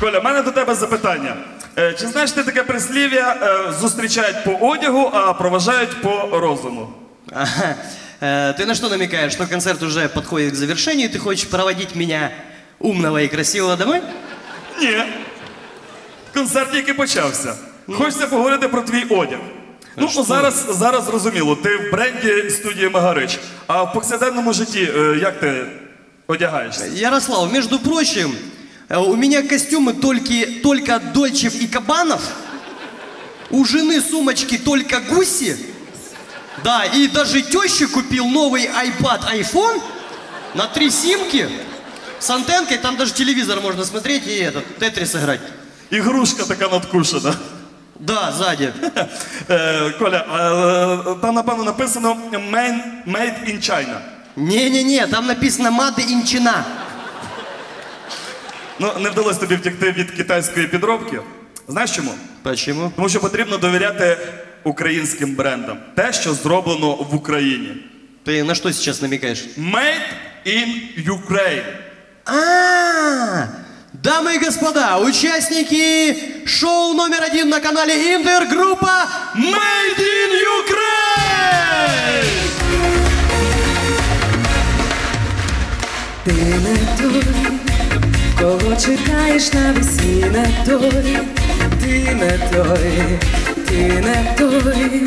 Коля, в мене до тебе запитання. Е, Чи знаєш ти таке прислів'я е, зустрічають по одягу, а проважають по розуму? Ага. Э, Ты на что намекаешь? Что концерт уже подходит к завершению, и ты хочешь проводить меня умного и красивого домой? Ні. Концерт тільки почався. Хочеться поговорити про твій одяг. Ну, що? зараз, зараз зрозуміло, ти в бренді студії Магарич. А в повсякденному житті е, як ти одягаєшся? Ярослав, между прочим, э, у меня костюмы только, только Дольчев и Кабанов, у жены сумочки только Гуси, да, и даже теще купил новый iPad, iPhone на три симки с антенкой, там даже телевизор можно смотреть и этот, Тетрис играть. Ігрушка така надкушена. Да, сзади. Е, Коля, а, е, там напевно написано «Main- Made in China. Не-не-не, там написано «Мады Инчина». Ну, не вдалося тобі втекти від китайської підробки. Знаєш чому? Почему? Тому що потрібно довіряти українським брендам. Те, що зроблено в Україні. Ты на что сейчас намекаешь? Made in Ukraine. А, дамы и господа, участники шоу номер один на канале Интер, группа Made in Ukraine! Ти не той, кого чекаєш на весні, не той, ти не той, ти не той,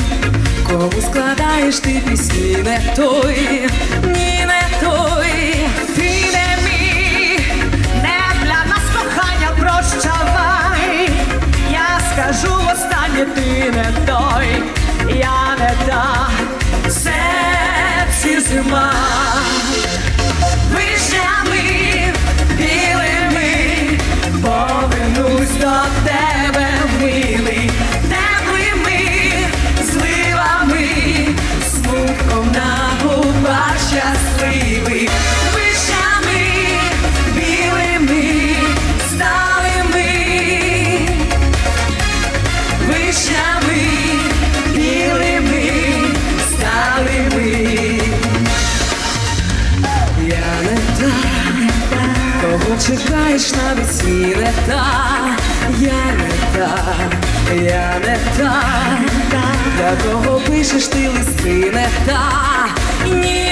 кому складаєш ти пісні, не той, ні, не той, Ти не мій, не для нас кохання прощавай. Я скажу останнє, ти не той, я не та, в серці зима. Чекаєш на весні, не та, я не та, я не та, для кого пишеш ти листи, не та, ні,